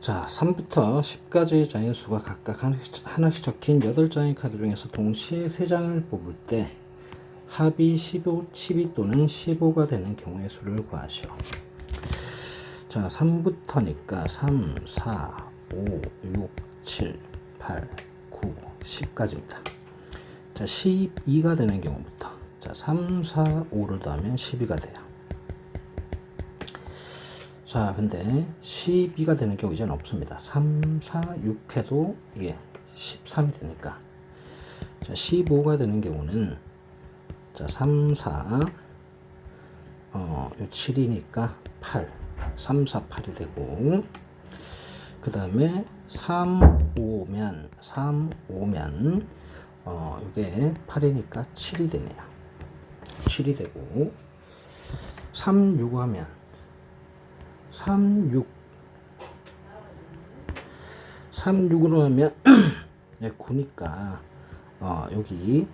자, 3부터 10까지의 장의 수가 각각 하나씩, 하나씩 적힌 8장의 카드 중에서 동시에 3장을 뽑을 때 합이 15, 12 또는 15가 되는 경우의 수를 구하시오. 자, 3부터니까 3, 4, 5, 6, 7, 8, 9, 10까지입니다. 자, 12가 되는 경우부터 자, 3, 4, 5를 더하면 12가 돼요. 자, 근데 12가 되는 경우 이제는 없습니다. 3, 4, 6 해도 이게 13이 되니까. 자, 15가 되는 경우는 자, 3, 4, 어, 요 7이니까 8. 3, 4, 8이 되고, 그 다음에 3, 5면, 3, 5면, 어, 이게 8이니까 7이 되네요. 7이 되고, 3, 6 하면, 3, 6. 3, 6으로 하면, 네, 9니까, 어, 여기,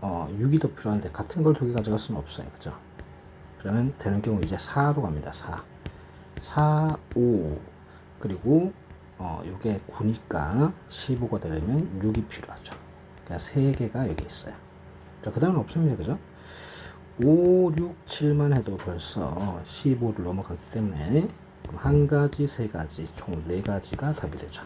어, 6이 더 필요한데, 같은 걸 두 개 가져갈 수는 없어요. 그죠? 그러면 되는 경우 이제 4로 갑니다. 4. 4, 5. 그리고, 어, 요게 9니까 15가 되려면 6이 필요하죠. 그러니까 3개가 여기 있어요. 자, 그 다음은 없습니다. 그죠? 5, 6, 7만 해도 벌써 15를 넘어가기 때문에 한 가지, 세 가지, 총 네 가지가 답이 되죠.